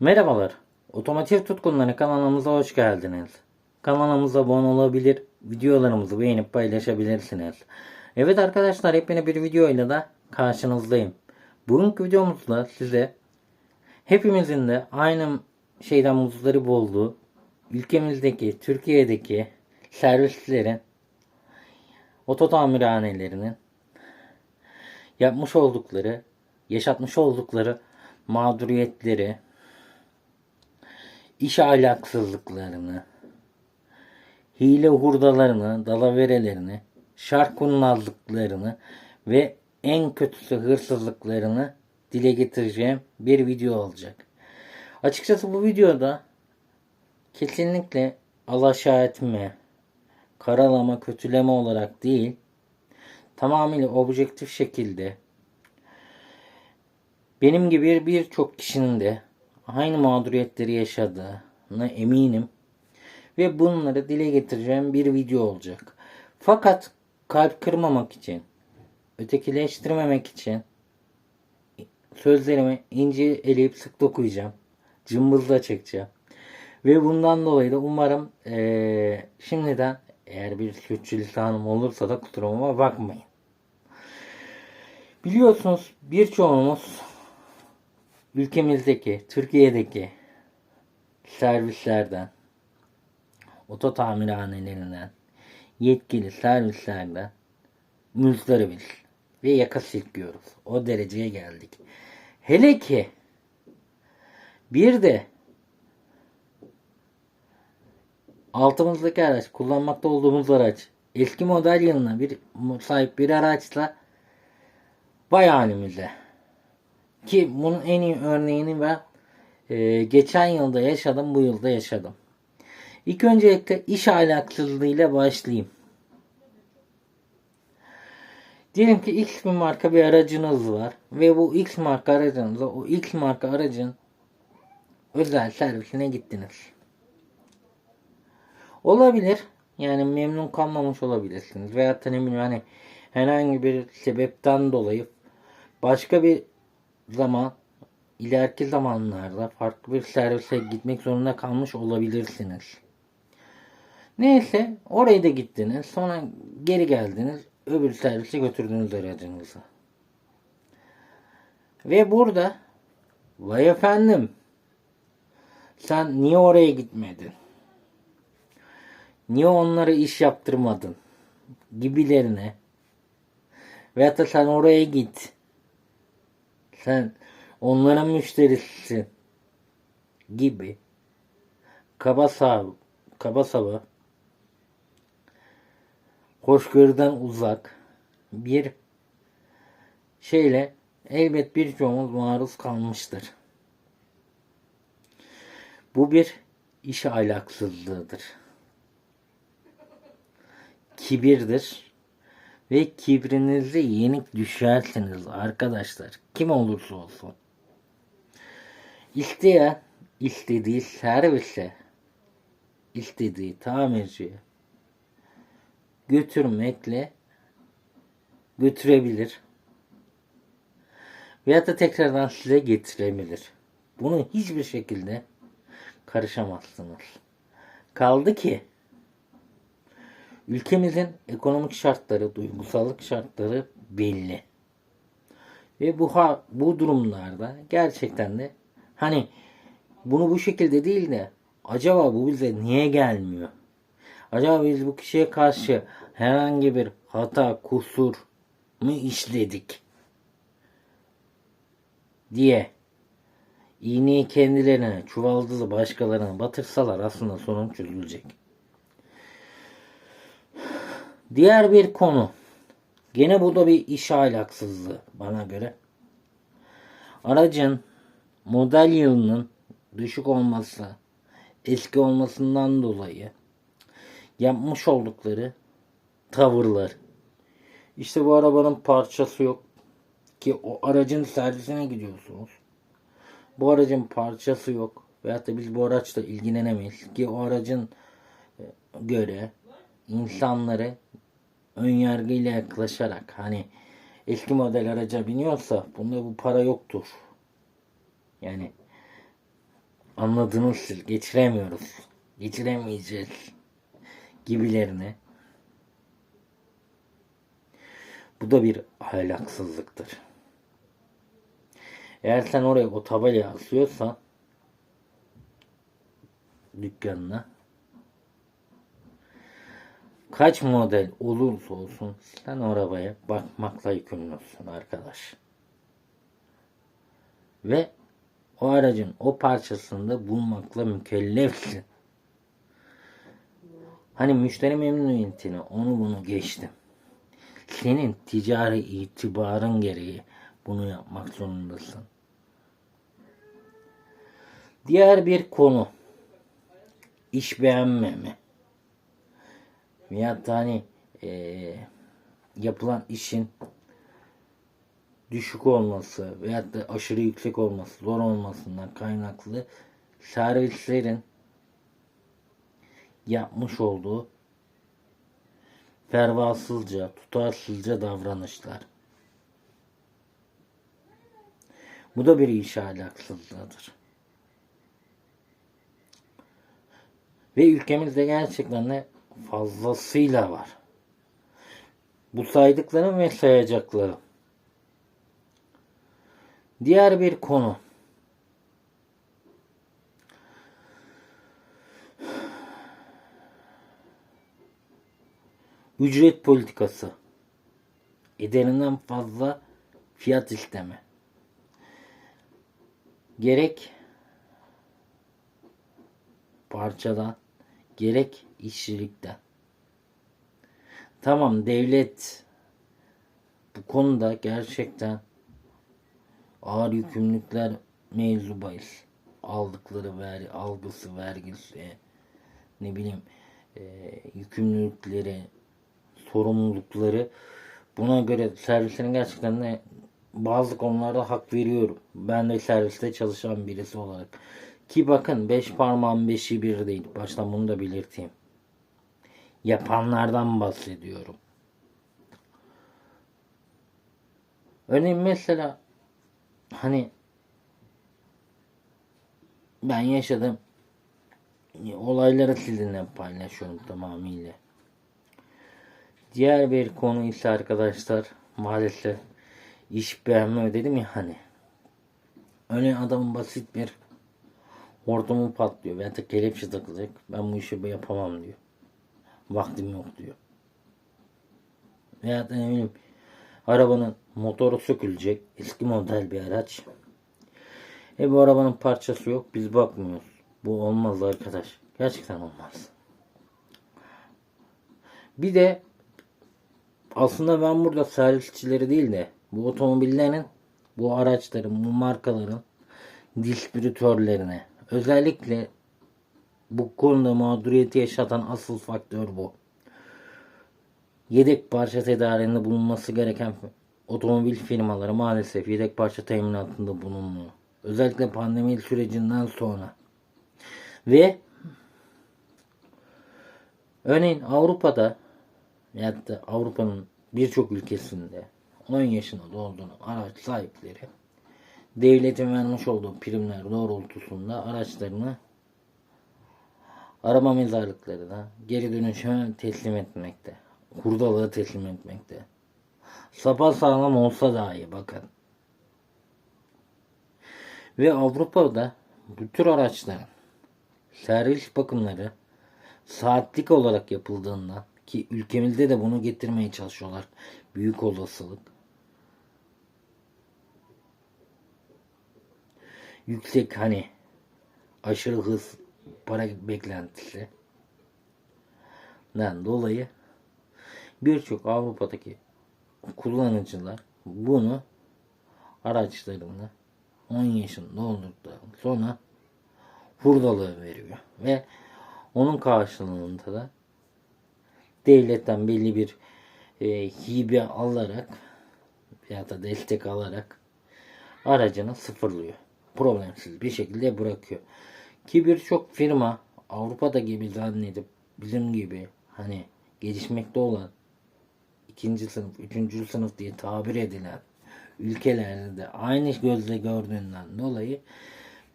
Merhabalar. Otomotiv tutkunları kanalımıza hoş geldiniz. Kanalımıza abone olabilir, videolarımızı beğenip paylaşabilirsiniz. Evet arkadaşlar hepine bir videoyla da karşınızdayım. Bugünkü videomuzda size hepimizin de aynı şeyden muzdarip olduğu ülkemizdeki, Türkiye'deki servislerin oto tamirhanelerinin yapmış oldukları, yaşatmış oldukları mağduriyetleri, iş ahlaksızlıklarını, hile hurdalarını, dalaverelerini, şark kurnazlıklarını ve en kötüsü hırsızlıklarını dile getireceğim bir video olacak. Açıkçası bu videoda kesinlikle alaşağı etme, karalama, kötüleme olarak değil, tamamıyla objektif şekilde benim gibi birçok kişinin de aynı mağduriyetleri yaşadığına eminim. Ve bunları dile getireceğim bir video olacak. Fakat kalp kırmamak için, ötekileştirmemek için sözlerimi ince eleyip sık dokuyacağım. Cımbızla çekeceğim. Ve bundan dolayı da umarım eee, şimdiden eğer bir sürçülisanım olursa da kusuruma bakmayın. Biliyorsunuz birçoğumuz ülkemizdeki, Türkiye'deki servislerden, oto tamirhanelerinden, yetkili servislerden müzdaribiz ve yaka silkiyoruz. O dereceye geldik. Hele ki bir de altımızdaki araç, kullanmakta olduğumuz araç eski model yılına bir sahip bir araçla vay halimize. Ki bunun en iyi örneğini ben e, geçen yılda yaşadım, bu yılda yaşadım. İlk öncelikle iş ahlaksızlığıyla başlayayım. Diyelim ki X bir marka bir aracınız var ve bu X marka aracınıza o X marka aracın özel servisine gittiniz. Olabilir. Yani memnun kalmamış olabilirsiniz. Da ne bileyim hani herhangi bir sebepten dolayı başka bir zaman ileriki zamanlarda farklı bir servise gitmek zorunda kalmış olabilirsiniz. Neyse oraya da gittiniz. Sonra geri geldiniz. Öbür servise götürdünüz aracınızı. Ve burada vay efendim sen niye oraya gitmedin? Niye onlara iş yaptırmadın? Gibilerine. Veyahut da sen oraya git. Sen onların müşterisisin. Gibi. Kaba sağ, kaba saba. Hoşgörüden uzak. Bir şeyle elbet birçoğumuz maruz kalmıştır. Bu bir iş ahlaksızlığıdır. Kibirdir. Ve kibrinize yenik düşersiniz arkadaşlar. Kim olursa olsun. İsteyen istediği servise, istediği tamirciye götürmekle götürebilir. Veyahut da tekrardan size getirebilir. Bunu hiçbir şekilde karışamazsınız. Kaldı ki ülkemizin ekonomik şartları, duygusallık şartları belli. Ve bu bu durumlarda gerçekten de hani bunu bu şekilde değil de acaba bu bize niye gelmiyor? Acaba biz bu kişiye karşı herhangi bir hata, kusur mu işledik? diye iğneyi kendilerine, çuvaldızı başkalarına batırsalar aslında sorun çözülecek. Diğer bir konu. Gene bu da bir iş ahlaksızlığı bana göre. Aracın model yılının düşük olması, eski olmasından dolayı yapmış oldukları tavırlar. İşte bu arabanın parçası yok ki o aracın servisine gidiyorsunuz. Bu aracın parçası yok veyahut da biz bu araçla ilgilenemeyiz ki o aracın e, göre insanları ön yargıyla yaklaşarak hani eski model araca biniyorsa bunda bu para yoktur. Yani anladınız siz. Geçiremiyoruz. Geçiremeyeceğiz. Gibilerine. Bu da bir ahlaksızlıktır. Eğer sen oraya o tabelayı asıyorsan dükkanına kaç model olursa olsun sen arabaya bakmakla yükümlüsün arkadaş. Ve o aracın o parçasını da bulmakla mükellefsin. Hani müşteri memnuniyetini onu bunu geçtim. Senin ticari itibarın gereği bunu yapmak zorundasın. Diğer bir konu iş beğenmeme. Veyahut da hani eee, yapılan işin düşük olması veyahut da aşırı yüksek olması, zor olmasından kaynaklı servislerin yapmış olduğu pervasızca, tutarsızca davranışlar. Bu da bir iş ahlaksızlığıdır. Ve ülkemizde gerçekten de fazlasıyla var. Bu saydıklarım ve sayacaklarım. Diğer bir konu. Ücret politikası. Ederinden fazla fiyat isteme. Gerek parçadan gerek işçilikten. Tamam devlet bu konuda gerçekten ağır yükümlülükler mevzu bahis. Aldıkları vergi, algısı, vergisi, ne bileyim e, yükümlülükleri, sorumlulukları buna göre servislerin gerçekten de bazı konularda hak veriyorum. Ben de serviste çalışan birisi olarak. Ki bakın beş parmağın beşi bir değil. Baştan bunu da belirteyim. Yapanlardan bahsediyorum. Örneğin mesela hani ben yaşadım olayları sizinle paylaşıyorum tamamıyla. Diğer bir konu ise arkadaşlar maalesef iş beğenme dedim ya hani. Örneğin adamın basit bir hortumu patlıyor veya da kelepçe takılacak. Ben bu işi yapamam diyor. Vaktim yok diyor. Veya da ne bileyim arabanın motoru sökülecek. Eski model bir araç. E bu arabanın parçası yok. Biz bakmıyoruz. Bu olmaz arkadaş. Gerçekten olmaz. Bir de aslında ben burada servisçileri değil de bu otomobillerin, bu araçların, bu markaların distribütörlerine özellikle bu konuda mağduriyeti yaşatan asıl faktör bu. Yedek parça tedariğinde bulunması gereken otomobil firmaları maalesef yedek parça teminatında bulunmuyor. Özellikle pandemi sürecinden sonra. Ve örneğin Avrupa'da ya da Avrupa'nın birçok ülkesinde 10 yaşına dolduğunu araç sahipleri devletin vermiş olduğu primler doğrultusunda araçlarını arama mezarlıklarına geri dönüşüme teslim etmekte. Hurdalığı teslim etmekte. Sapa sağlam olsa dahi bakın. Ve Avrupa'da bu tür araçların servis bakımları saatlik olarak yapıldığından ki ülkemizde de bunu getirmeye çalışıyorlar. Büyük olasılık. Yüksek hani aşırı hız para beklentisi. Den dolayı birçok Avrupa'daki kullanıcılar bunu araçlarını 10 yaşında olduktan sonra hurdalığı veriyor. Ve onun karşılığında da devletten belli bir e, hibe alarak ya da destek alarak aracını sıfırlıyor. Problemsiz bir şekilde bırakıyor. Ki birçok firma Avrupa'da gibi zannedip bizim gibi hani gelişmekte olan ikinci sınıf, üçüncü sınıf diye tabir edilen ülkelerde aynı gözle gördüğünden dolayı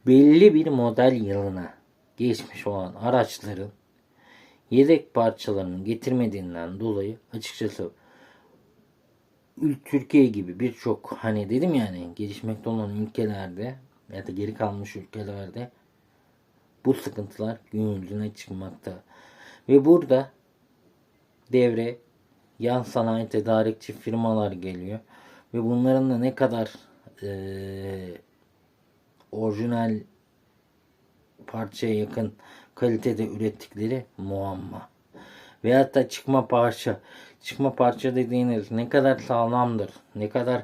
belli bir model yılına geçmiş olan araçların yedek parçalarını getirmediğinden dolayı açıkçası Türkiye gibi birçok hani dedim yani gelişmekte olan ülkelerde ya da geri kalmış ülkelerde bu sıkıntılar gün yüzüne çıkmakta. Ve burada devre yan sanayi tedarikçi firmalar geliyor. Ve bunların da ne kadar eee orijinal parçaya yakın kalitede ürettikleri muamma. Veyahut da çıkma parça. Çıkma parça dediğiniz ne kadar sağlamdır, ne kadar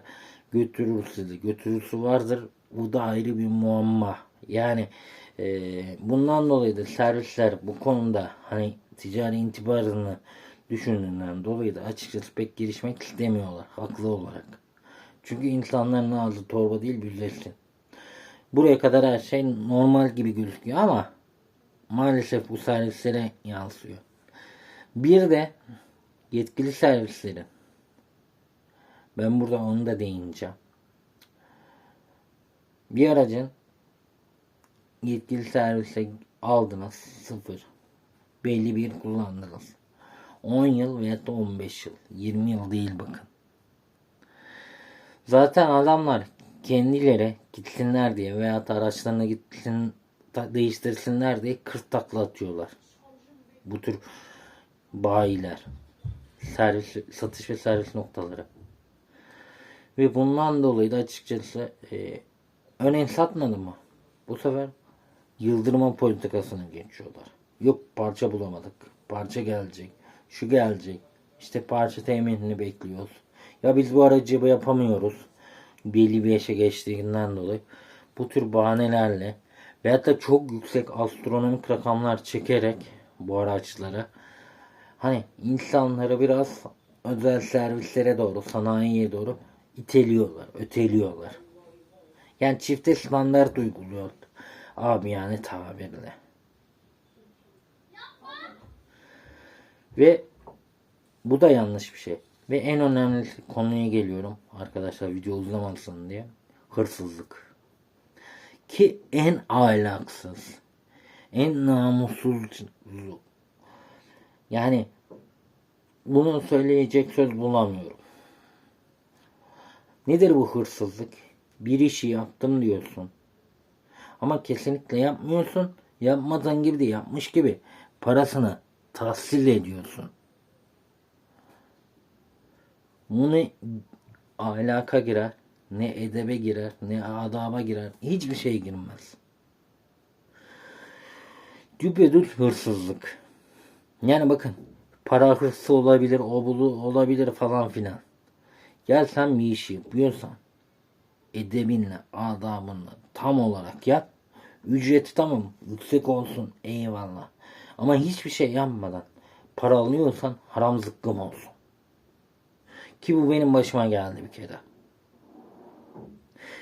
götürür sizi, götürüsü vardır. Bu da ayrı bir muamma. Yani eee, bundan dolayı da servisler bu konuda hani ticari intibarını düşündüğünden dolayı da açıkçası pek gelişmek istemiyorlar haklı olarak. Çünkü insanların ağzı torba değil büzleşsin. Buraya kadar her şey normal gibi gözüküyor ama maalesef bu servislere yansıyor. Bir de yetkili servisleri. Ben burada onu da değineceğim. Bir aracın yetkili servise aldınız sıfır. Belli bir kullandınız. 10 yıl veya da 15 yıl. 20 yıl değil bakın. Zaten adamlar kendileri gitsinler diye veya araçlarına gitsin değiştirsinler diye 40 takla atıyorlar. Bu tür bayiler. Servis, satış ve servis noktaları. Ve bundan dolayı da açıkçası e, örneğin satmadı mı? Bu sefer yıldırma politikasına geçiyorlar. Yok parça bulamadık. Parça gelecek. Şu gelecek. İşte parça teminini bekliyoruz. Ya biz bu aracı yapamıyoruz. Belli bir yaşa geçtiğinden dolayı. Bu tür bahanelerle veyahut da çok yüksek astronomik rakamlar çekerek bu araçlara hani insanları biraz özel servislere doğru, sanayiye doğru iteliyorlar, öteliyorlar. Yani çifte standart uyguluyor. Abi yani tabirle. Ve bu da yanlış bir şey. Ve en önemli konuya geliyorum. Arkadaşlar video uzamasın diye. Hırsızlık. Ki en ahlaksız. En namussuz. Yani bunu söyleyecek söz bulamıyorum. Nedir bu hırsızlık? Bir işi yaptım diyorsun. Ama kesinlikle yapmıyorsun. Yapmadığın gibi de yapmış gibi parasını tahsil ediyorsun. Bu ne ahlaka girer, ne edebe girer, ne adaba girer. Hiçbir şey girmez. Düpedüz hırsızlık. Yani bakın para hırsı olabilir, o bulu olabilir falan filan. Gel sen bir işi yapıyorsan edebinle, adabınla tam olarak yap. Ücreti tamam yüksek olsun eyvallah. Ama hiçbir şey yapmadan para alıyorsan haram zıkkım olsun. Ki bu benim başıma geldi bir kere.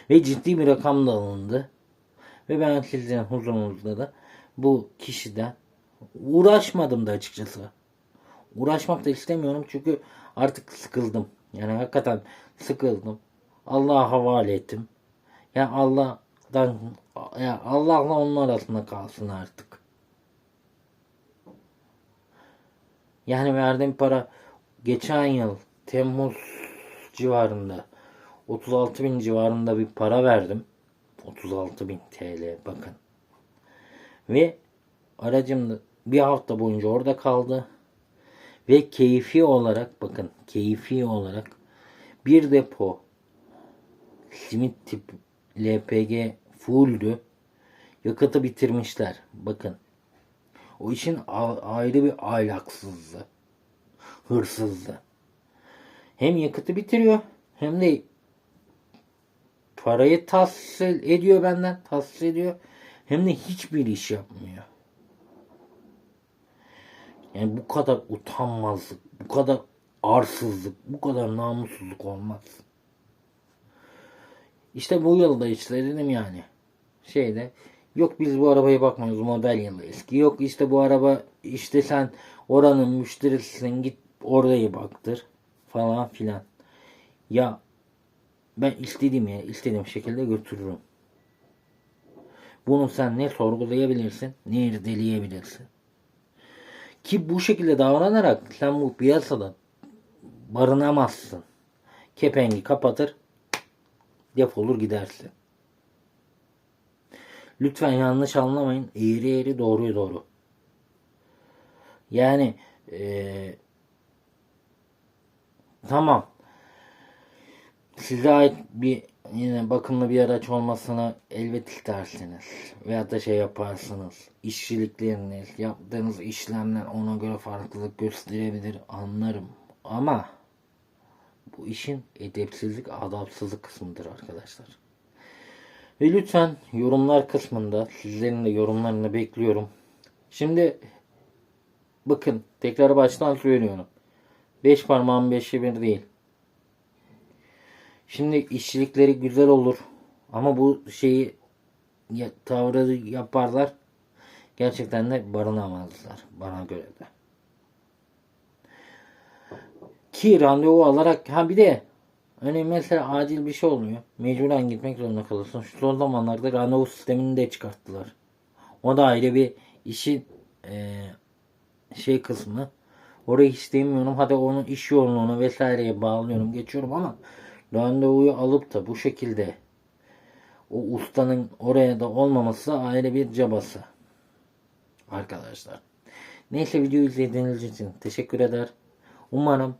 Ve ciddi bir rakam da alındı. Ve ben sizin huzurunuzda da bu kişiden uğraşmadım da açıkçası. Uğraşmak da istemiyorum çünkü artık sıkıldım. Yani hakikaten sıkıldım. Allah'a havale ettim. Ya Allah'dan ya Allah'la onun arasında kalsın artık. Yani verdiğim para geçen yıl Temmuz civarında 36 bin civarında bir para verdim. 36 bin TL bakın. Ve aracım bir hafta boyunca orada kaldı. Ve keyfi olarak bakın keyfi olarak bir depo simit tip LPG fulldü. Yakıtı bitirmişler. Bakın. O işin ayrı bir ahlaksızlığı. Hırsızlığı. Hem yakıtı bitiriyor hem de parayı tahsil ediyor benden. Tahsil ediyor. Hem de hiçbir iş yapmıyor. Yani bu kadar utanmazlık, bu kadar arsızlık, bu kadar namussuzluk olmaz. İşte bu yılda işte dedim yani. Şeyde yok biz bu arabaya bakmıyoruz model yılı eski. Yok işte bu araba işte sen oranın müşterisisin git orayı baktır falan filan. Ya ben istediğim ya istediğim şekilde götürürüm. Bunu sen ne sorgulayabilirsin ne irdeleyebilirsin. Ki bu şekilde davranarak sen bu piyasada barınamazsın. Kepengi kapatır defolur gidersin. Lütfen yanlış anlamayın. Eğri eğri doğruyu doğru. Yani eee, tamam. Size ait bir yine bakımlı bir araç olmasına elbet istersiniz. Veyahut da şey yaparsınız. İşçilikleriniz, yaptığınız işlemler ona göre farklılık gösterebilir anlarım. Ama bu işin edepsizlik, adapsızlık kısmıdır arkadaşlar. Ve lütfen yorumlar kısmında sizlerin de yorumlarını bekliyorum. Şimdi bakın tekrar baştan söylüyorum. 5 parmağın beşi bir değil. Şimdi işçilikleri güzel olur. Ama bu şeyi tavrı yaparlar. Gerçekten de barınamazlar. Bana göre de. Ki randevu alarak ha bir de hani mesela acil bir şey oluyor. Mecburen gitmek zorunda kalırsın. Şu son zamanlarda randevu sistemini de çıkarttılar. O da ayrı bir işin eee, şey kısmı. Orayı hiç demiyorum. Hadi onun iş yoğunluğunu vesaireye bağlıyorum. Geçiyorum ama randevuyu alıp da bu şekilde o ustanın oraya da olmaması ayrı bir cabası. Arkadaşlar. Neyse videoyu izlediğiniz için teşekkür eder. Umarım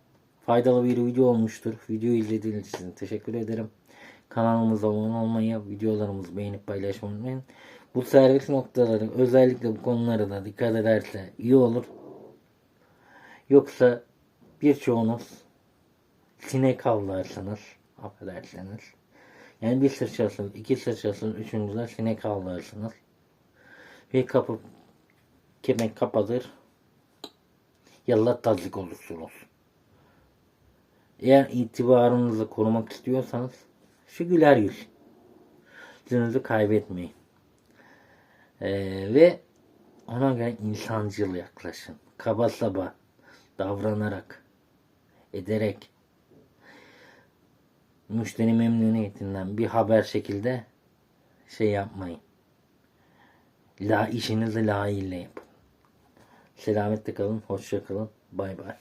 faydalı bir video olmuştur. Videoyu izlediğiniz için teşekkür ederim. Kanalımıza abone olmayı, videolarımızı beğenip paylaşmayı unutmayın. Bu servis noktaları özellikle bu konulara da dikkat ederse iyi olur. Yoksa birçoğunuz sinek avlarsanız affedersiniz. Yani bir sıçrasınız, iki sıçrasınız, üçüncüler sinek avlarsınız. Ve kapı kemek kapatır. Yallah tazik olursunuz. Eğer itibarınızı korumak istiyorsanız şu güler yüz. Yüzünüzü kaybetmeyin. Ee, ve ona göre insancıl yaklaşın. Kaba saba davranarak, ederek müşteri memnuniyetinden bir haber şekilde şey yapmayın. La işinizi layığıyla yapın. Selametle kalın, hoşça kalın. Bay bay.